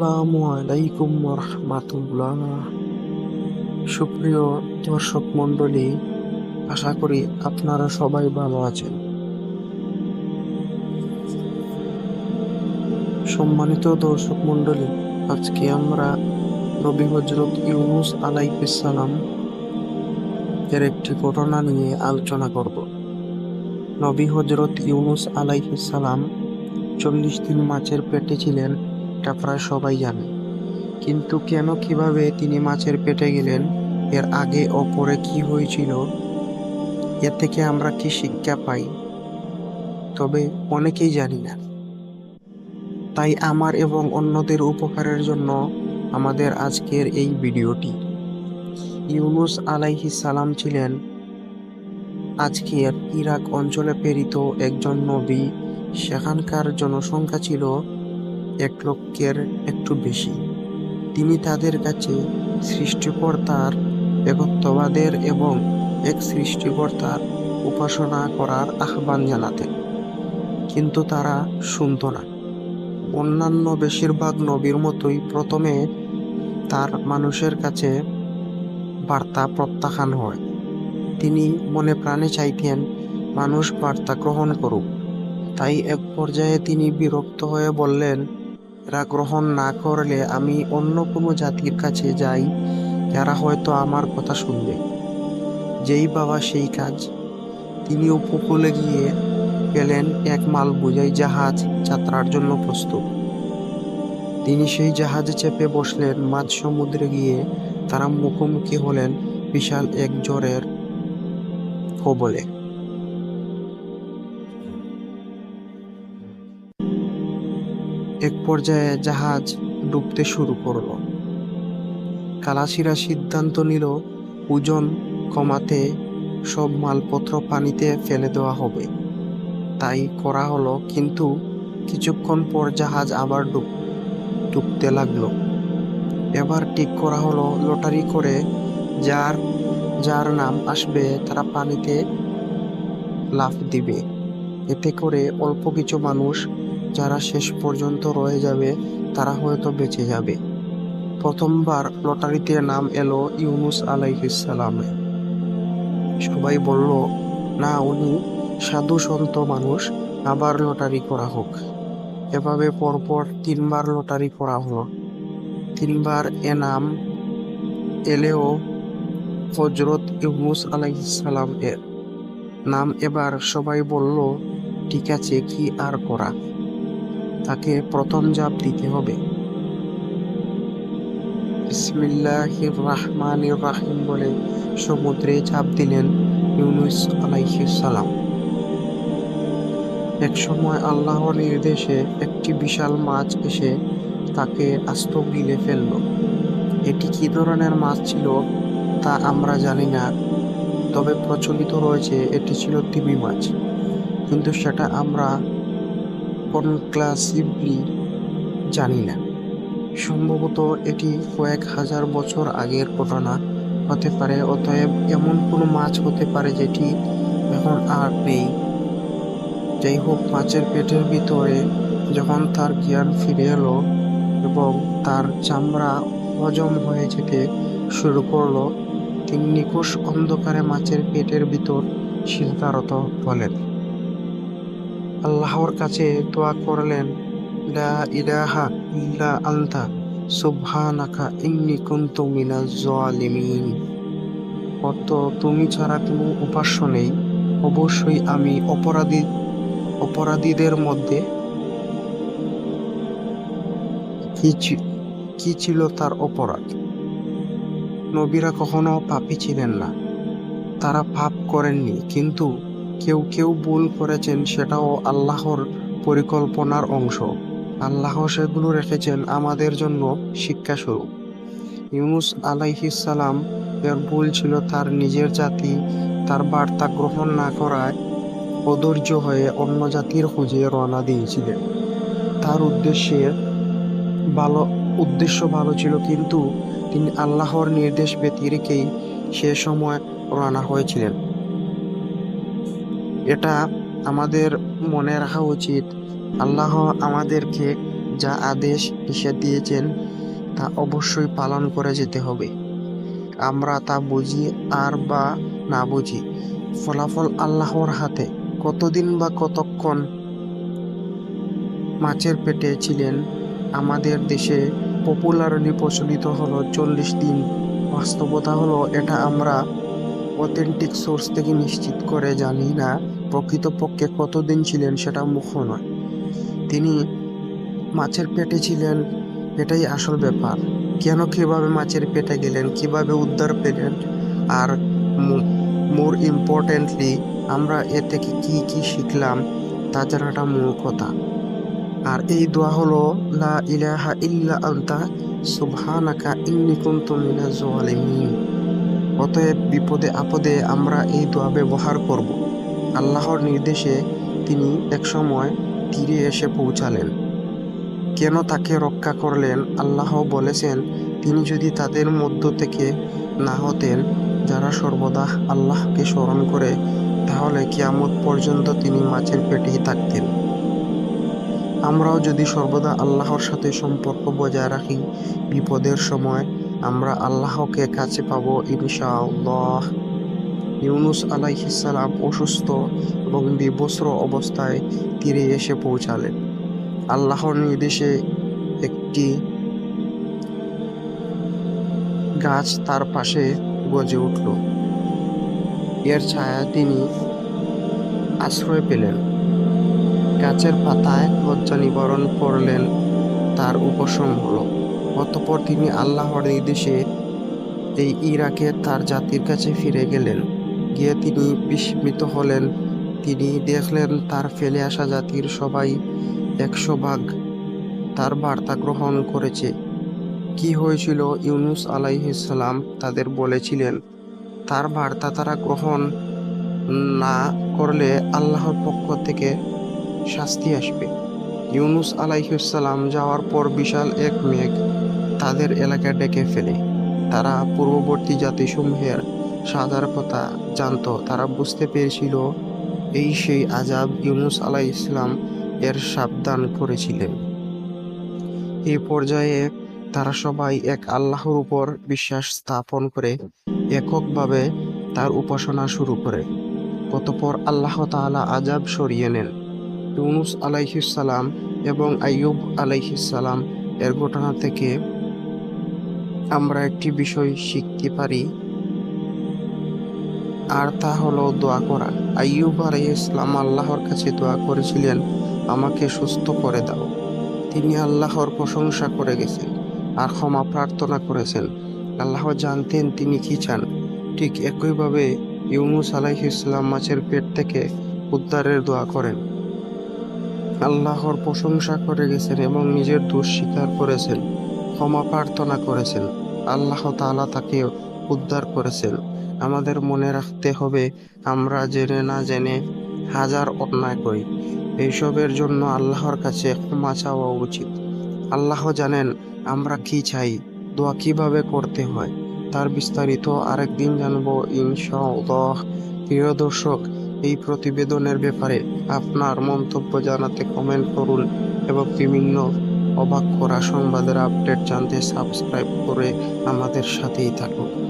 আসসালামু আলাইকুম রহমাতুল্লাহ সুপ্রিয় দর্শক মণ্ডলী আশা করি আপনারা সবাই ভালো আছেন। সম্মানিত দর্শক মণ্ডলী আজকে আমরা নবী হজরত ইউনুস আলাইহিসসালাম এর একটি ঘটনা নিয়ে আলোচনা করব। নবী হজরত ইউনুস আলাইহিসসালাম চল্লিশ দিন মাছের পেটে ছিলেন। এটা প্রায় সবাই জানে। কিন্তু কেন কীভাবে তিনি মাছের পেটে গেলেন? এর আগে ও পরে কি হয়েছিল? এর থেকে আমরা কি শিক্ষা পাই? তবে অনেকেই জানি না। তাই আমার এবং অন্যদের উপকারের জন্য আমাদের আজকের এই ভিডিওটি। ইউনুস আলাইহি সালাম ছিলেন আজকের ইরাক অঞ্চলে প্রেরিত একজন নবী। সেখানকার জনসংখ্যা ছিল এক লক্ষের একটু বেশি। তিনি তাদের কাছে সৃষ্টিকর্তার একত্ববাদের এবং এক সৃষ্টিকর্তার উপাসনা করার আহ্বান জানাতেন। কিন্তু তারা শুনত না। অন্যান্য বেশিরভাগ নবীর মতোই প্রথমে তার মানুষের কাছে বার্তা প্রত্যাখ্যান হয়। তিনি মনে প্রাণে চাইতেন, মানুষ বার্তা গ্রহণ করুক। তাই এক পর্যায়ে তিনি বিরক্ত হয়ে বললেন এরা গ্রহণ না করলে আমি অন্য কোনো জাতির কাছে যাই যারা হয়তো আমার কথা শুনবে। যেই বাবা সেই কাজ। তিনি উপকূলে গিয়ে পেলেন এক মাল বোঝাই জাহাজ যাত্রার জন্য প্রস্তুত। তিনি সেই জাহাজে চেপে বসলেন, মাঝ সমুদ্রে গিয়ে তারা মুখোমুখি হলেন বিশাল এক জ্বরের কবলে। এক পর্যায়ে জাহাজ ডুবতে শুরু করল। কালাসিরা সিদ্ধান্ত নিল, ওজন কমাতে সব মালপত্র পানিতে ফেলে দেওয়া হবে। তাই করা হলো, কিন্তু কিছুক্ষণ পর জাহাজ আবার ডুব, ডুবতে লাগল। এবার ঠিক করা হলো, লটারি করে যার যার নাম আসবে তারা পানিতে লাফ দিবে। এতে করে অল্প কিছু মানুষ যারা শেষ পর্যন্ত রয়ে যাবে, তারা হয়তো বেঁচে যাবে। প্রথমবার লটারিতে নাম এলো ইউনুস আলাইহিসসালামে সবাই বলল, না, উনি সাধু সন্ত মানুষ, আবার লটারি করা হোক। এভাবে পরপর তিনবার লটারি করা হলো। তিনবার এ নাম এলেও হজরত ইউনুস আলাইহিসসালাম এর। নাম এবার সবাই বলল, ঠিক আছে, কি আর করা? তাকে প্রথম জাপ দিতে হবে। বিসমিল্লাহির রহমানির রাহিম বলে সমুদ্রে ঝাঁপ দিলেন ইউনুস সালাম। এক সময় আল্লাহর নির্দেশে একটি বিশাল মাছ এসে তাকে আস্ত গিলে ফেলল। এটি কি ধরনের মাছ ছিল তা আমরা জানি না, তবে প্রচলিত রয়েছে, এটি ছিল তিমি মাছ। কিন্তু সেটা আমরা কনক্লাসিভলি জানি না। সম্ভবত এটি কয়েক হাজার বছর আগের ঘটনা হতে পারে, অতএব এমন কোনো মাছ হতে পারে যেটি এখন আর নেই। যাই হোক, মাছের পেটের ভিতরে যখন তার জ্ঞান ফিরে এলো এবং তার চামড়া হজম হয়ে যেতে শুরু করল, তিনি নিকুশ অন্ধকারে মাছের পেটের ভিতর চিন্তারত হলেন। আল্লাহর কাছে দোয়া করলেন, লা ইলাহা ইল্লা আনতা, সুবহানাকা ইন্নী কুনতু মিনাজ জালিমিন অর্থ, তুমি ছাড়া কোনো উপাস্য নেই। অবশ্যই আমি অপরাধী, অপরাধীদের মধ্যে কি ছিল তার অপরাধ? নবীরা কখনো পাপী ছিলেন না। তারা পাপ করেননি, কিন্তু কেউ কেউ ভুল করেছেন, সেটাও আল্লাহর পরিকল্পনার অংশ। আল্লাহ সেগুলো রেখেছেন আমাদের জন্য শিক্ষাস্বরূপ ইউনুস আলাইহিসালাম এর ভুল ছিল তার নিজের জাতি, তার বার্তা গ্রহণ না করায় অধৈর্য হয়ে অন্য জাতির খুঁজে রওনা দিয়েছিলেন। তার উদ্দেশ্যে ভালো, উদ্দেশ্য ভালো ছিল কিন্তু তিনি আল্লাহর নির্দেশ ব্যতি রেখেই সে সময় রওনা হয়েছিলেন। এটা আমাদের মনে রাখা উচিত। আল্লাহ আমাদেরকে যা আদেশ নিষেধ দিয়েছেন, তা অবশ্যই পালন করে যেতে হবে। আমরা তা বুঝি আর বা না বুঝি। ফলাফল আল্লাহর হাতে। কতদিন বা কতক্ষণ মাছের পেটে ছিলেন, আমাদের দেশে পপুলারলি প্রচলিত হলো চল্লিশ দিন। বাস্তবতা হলো এটা আমরা অথেন্টিক সোর্স থেকে নিশ্চিত করে জানি না। প্রকৃতপক্ষে কতদিন ছিলেন সেটা মুখ নয়। তিনি মাছের পেটে ছিলেন, এটাই আসল ব্যাপার। কেন কীভাবে মাছের পেটে গেলেন, কীভাবে উদ্ধার পেলেন, আর মোর ইম্পর্টেন্টলি আমরা এ থেকে কি কি শিখলাম, তা জানাটা মূল কথা। আর এই দোয়া হলো, লা ইলাহা ইল্লা আনতা, সুবহানাকা ইন্নী কুনতু মিনাজ জালিমিন অতএব বিপদে আপদে আমরা এই দোয়া ব্যবহার করব। আল্লাহর নির্দেশে তিনি একসময় তীরে এসে পৌঁছালেন। কেন তাকে রক্ষা করলেন? আল্লাহ বলেছেন, তিনি যদি তাদের মধ্য থেকে না হতেন, যারা সর্বদা আল্লাহকে স্মরণ করে, তাহলে কিয়ামত পর্যন্ত তিনি মাছের পেটেই থাকতেন। আমরাও যদি সর্বদা আল্লাহর সাথে সম্পর্ক বজায় রাখি, বিপদের সময় আমরা আল্লাহকে কাছে পাব ইনশাআল্লাহ। ইউনুস আলাইহিসালাম অসুস্থ এবং বিবস্ত্র অবস্থায় তীরে এসে পৌঁছালেন। আল্লাহর নির্দেশে একটি গাছ তার পাশে গজে উঠল। এর ছায়া তিনি আশ্রয় পেলেন। গাছের পাতায় লজ্জা নিবারণ করলেন, তার উপশম হল। অতপর তিনি আল্লাহর নির্দেশে এই ইরাকে তার জাতির কাছে ফিরে গেলেন। গিয়ে তিনি বিস্মিত হলেন। তিনি দেখলেন তার ফেলে আসা জাতির সবাই একশো ভাগ তার বার্তা গ্রহণ করেছে। কি হয়েছিল? ইউনুস আলাইহিসাল্লাম তাদের বলেছিলেন, তার বার্তা তারা গ্রহণ না করলে আল্লাহর পক্ষ থেকে শাস্তি আসবে। ইউনুস আলাইহিসাল্লাম যাওয়ার পর বিশাল এক মেঘ তাদের এলাকা ডেকে ফেলে। তারা পূর্ববর্তী জাতিসমূহের সাদার কথা জানত। তারা বুঝতে পেরেছিল এই সেই আজাব ইউনুস আলাই ইসলাম এর সাবধান করেছিলেন। এই পর্যায়ে তারা সবাই এক আল্লাহর উপর বিশ্বাস স্থাপন করে এককভাবে তার উপাসনা শুরু করে। অতপর আল্লাহ তাআলা আজাব সরিয়ে নেন। ইউনুস আলাইহিসাল্লাম এবং আইয়ুব আলাইহিসাল্লাম এর ঘটনা থেকে আমরা একটি বিষয় শিখতে পারি। আর তা হলো দোয়া করা। আইয়ুব ইসলাম আল্লাহর কাছে দোয়া করেছিলেন, আমাকে সুস্থ করে দাও। তিনি আল্লাহর প্রশংসা করে গেছেন আর ক্ষমা প্রার্থনা করেছেন। আল্লাহ জানতেন তিনি কি চান। ঠিক একইভাবে ইউনুস ইসলাম মাছের পেট থেকে উদ্ধারের দোয়া করেন। আল্লাহর প্রশংসা করে গেছেন এবং নিজের দোষ স্বীকার করেছেন, ক্ষমা প্রার্থনা করেছেন। আল্লাহ তাআলা তাকে উদ্ধার করেছেন। আমাদের মনে রাখতে হবে, আমরা জেনে না জেনে হাজার অন্যায় করি। এইসবের জন্য আল্লাহর কাছে ক্ষমা চাওয়া উচিত। আল্লাহ জানেন আমরা কি চাই, দোয়া কীভাবে করতে হয়। তার বিস্তারিত আরেকদিন জানব ইনশাআল্লাহ। প্রিয় দর্শক, এই প্রতিবেদনের ব্যাপারে আপনার মন্তব্য জানাতে কমেন্ট করুন এবং বিভিন্ন অবাক করা সংবাদের আপডেট জানতে সাবস্ক্রাইব করে আমাদের সাথেই থাকুন।